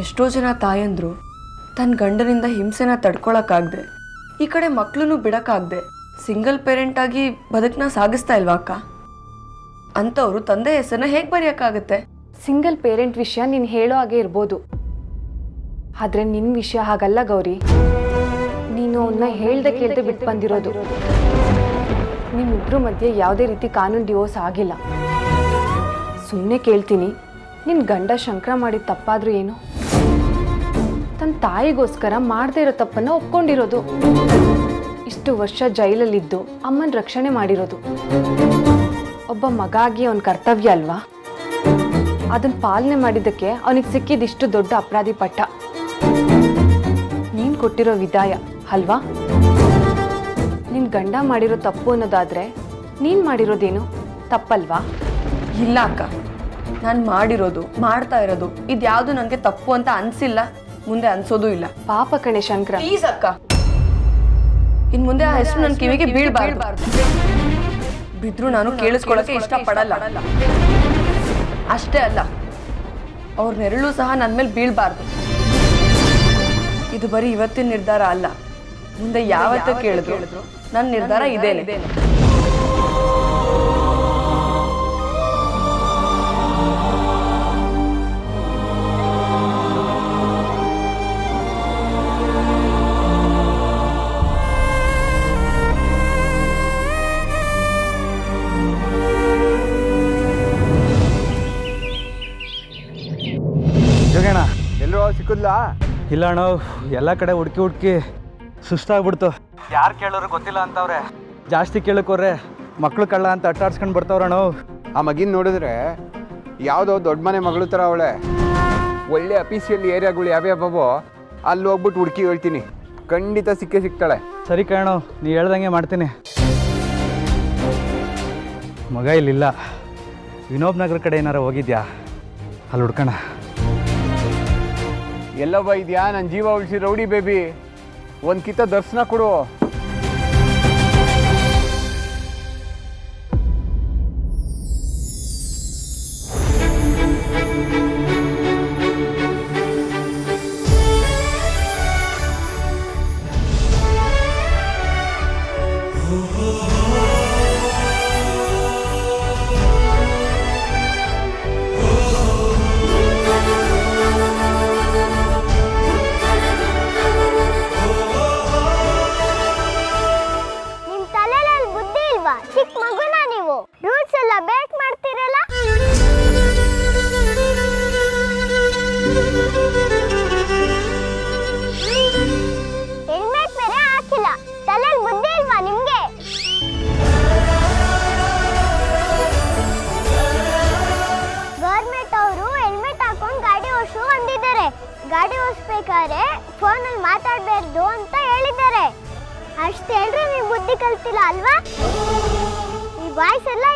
ಎಷ್ಟೋ ಜನ ತಾಯಂದ್ರು ತನ್ನ ಗಂಡನಿಂದ ಹಿಂಸೆನ ತಡ್ಕೊಳಕ್ಕಾಗದೆ, ಈ ಕಡೆ ಮಕ್ಕಳನ್ನು ಬಿಡಕ್ಕಾಗ್ದೆ ಸಿಂಗಲ್ ಪೇರೆಂಟ್ ಆಗಿ ಬದುಕನ್ನ ಸಾಗಿಸ್ತಾ ಇಲ್ವಾ ಅಕ್ಕ? ಅಂಥವ್ರು ತಂದೆ ಹೆಸರನ್ನ ಹೇಗೆ ಬರೆಯೋಕ್ಕಾಗತ್ತೆ? ಸಿಂಗಲ್ ಪೇರೆಂಟ್ ವಿಷಯ ನೀನು ಹೇಳೋ ಹಾಗೆ ಇರ್ಬೋದು. ಆದರೆ ನಿನ್ನ ವಿಷಯ ಹಾಗಲ್ಲ ಗೌರಿ. ನೀನು ಅವನ್ನ ಹೇಳ್ದೆ ಕೇಳ್ದೆ ಬಿಟ್ಟು ಬಂದಿರೋದು. ನಿಮ್ಮಿಬ್ರ ಮಧ್ಯೆ ಯಾವುದೇ ರೀತಿ ಕಾನೂನು ಡಿವೋರ್ಸ್ ಆಗಿಲ್ಲ. ಸುಮ್ಮನೆ ಕೇಳ್ತೀನಿ ನಿನ್ನ ಗಂಡ ಶಂಕರ ಮಾಡಿದ ತಪ್ಪಾದ್ರೂ ಏನು? ತನ್ನ ತಾಯಿಗೋಸ್ಕರ ಮಾಡದೇ ಇರೋ ತಪ್ಪನ್ನ ಒಪ್ಕೊಂಡಿರೋದು. ಇಷ್ಟು ವರ್ಷ ಜೈಲಲ್ಲಿದ್ದು ಅಮ್ಮನ ರಕ್ಷಣೆ ಮಾಡಿರೋದು. ಒಬ್ಬ ಮಗ ಆಗಿ ಅವನ ಕರ್ತವ್ಯ ಅಲ್ವಾ? ಅದನ್ನ ಪಾಲನೆ ಮಾಡಿದ್ದಕ್ಕೆ ಅವನಿಗೆ ಸಿಕ್ಕಿದಿಷ್ಟು ದೊಡ್ಡ ಅಪರಾಧಿ ಪಟ್ಟ. ನೀನ್ ಕೊಟ್ಟಿರೋ ವಿದಾಯ, ಅಲ್ವಾ? ನಿನ್ ಗಂಡ ಮಾಡಿರೋ ತಪ್ಪು ಅನ್ನೋದಾದ್ರೆ ನೀನ್ ಮಾಡಿರೋದೇನು? ತಪ್ಪಲ್ವಾ? ಇಲ್ಲ ಅಕ್ಕ. ನಾನು ಮಾಡಿರೋದು, ಮಾಡ್ತಾ ಇರೋದು ಇದ್ಯಾವುದು ನನಗೆ ತಪ್ಪು ಅಂತ ಅನ್ಸಿಲ್ಲ. ಮುಂದೆ ಅನ್ಸೋದು ಇಲ್ಲ. ಪಾಪ ಕಣೆ ಶಂಕರ. ಪ್ಲೀಸ್ ಅಕ್ಕ. ಇನ್ ಮುಂದೆ ಆ ಹೆಸರು ನನ್ನ ಕಿವಿಗೆ ಬೀಳ್ಬಾರ್ದು. ಬಿದ್ರು ನಾನು ಕೇಳಿಸ್ಕೊಳಕ್ಕೆ ಇಷ್ಟಪಡಲ್ಲ. ಅಷ್ಟೇ ಅಲ್ಲ ಅವ್ರ ನೆರಳು ಸಹ ನನ್ನ ಮೇಲೆ ಬೀಳ್ಬಾರ್ದು. ಇದು ಬರೀ ಇವತ್ತಿನ ನಿರ್ಧಾರ ಅಲ್ಲ. ಮುಂದೆ ಯಾವತ್ತೂ ಕೇಳಿದ್ರು ನನ್ನ ನಿರ್ಧಾರ ಇದೇನೆ. ಎಲ್ಲರೂ ಸಿಕ್ಕದ್ಲಾ? ಇಲ್ಲ ಅಣ್ಣ ಎಲ್ಲ ಕಡೆ ಹುಡುಕಿ ಹುಡುಕಿ ಸುಸ್ತಾಗ್ಬಿಡ್ತು. ಯಾರು ಕೇಳೋರು ಗೊತ್ತಿಲ್ಲ ಅಂತವ್ರೆ? ಜಾಸ್ತಿ ಕೇಳಕ್ಕೋರೆ ಮಕ್ಳು ಕಳ್ಳ ಅಂತ ಅಟ್ಟಾಡ್ಸ್ಕೊಂಡು ಬರ್ತಾವ್ರಣ್ಣ ಆ ಮಗಿನ ನೋಡಿದ್ರೆ ಯಾವುದೋ ದೊಡ್ಡ ಮನೆ ಮಗಳು ಥರ ಅವಳೆ. ಒಳ್ಳೆ ಅಫೀಸಿಯಲ್ ಏರಿಯಾಗಳು ಯಾವ್ಯಾವೋ ಅಲ್ಲಿ ಹೋಗ್ಬಿಟ್ಟು ಹುಡುಕಿ ಹೇಳ್ತೀನಿ. ಖಂಡಿತ ಸಿಕ್ಕೇ ಸಿಗ್ತಾಳೆ. ಸರಿ ಕಣ ನೀ ಹೇಳ್ದಂಗೆ ಮಾಡ್ತೀನಿ. ಮಗ ಇಲ್ಲಿಲ್ಲ. ವಿನೋಬ್ ನಗರ ಕಡೆ ಏನಾರ ಹೋಗಿದ್ಯಾ? ಅಲ್ಲಿ ಹುಡ್ಕಣ. ಎಲ್ಲವ್ವ ಇದೆಯಾ? ನನ್ನ ಜೀವ ಉಳಿಸಿ ರೌಡಿ ಬೇಬಿ. ಒಂದು ಕಿತ್ತ ದರ್ಶನ ಕೊಡು. ಗಾಡಿ ಫೋನ್ ಫೋನಲ್ಲಿ ಮಾತಾಡಬಾರ್ದು ಅಂತ ಹೇಳಿದ್ದಾರೆ. ಅಷ್ಟು ಹೇಳ್ರೆ ನೀವು ಬುದ್ಧಿ ಕಲ್ತಿಲ್ಲ ಅಲ್ವಾ? ಈ ವಾಯ್ಸ್ ಎಲ್ಲ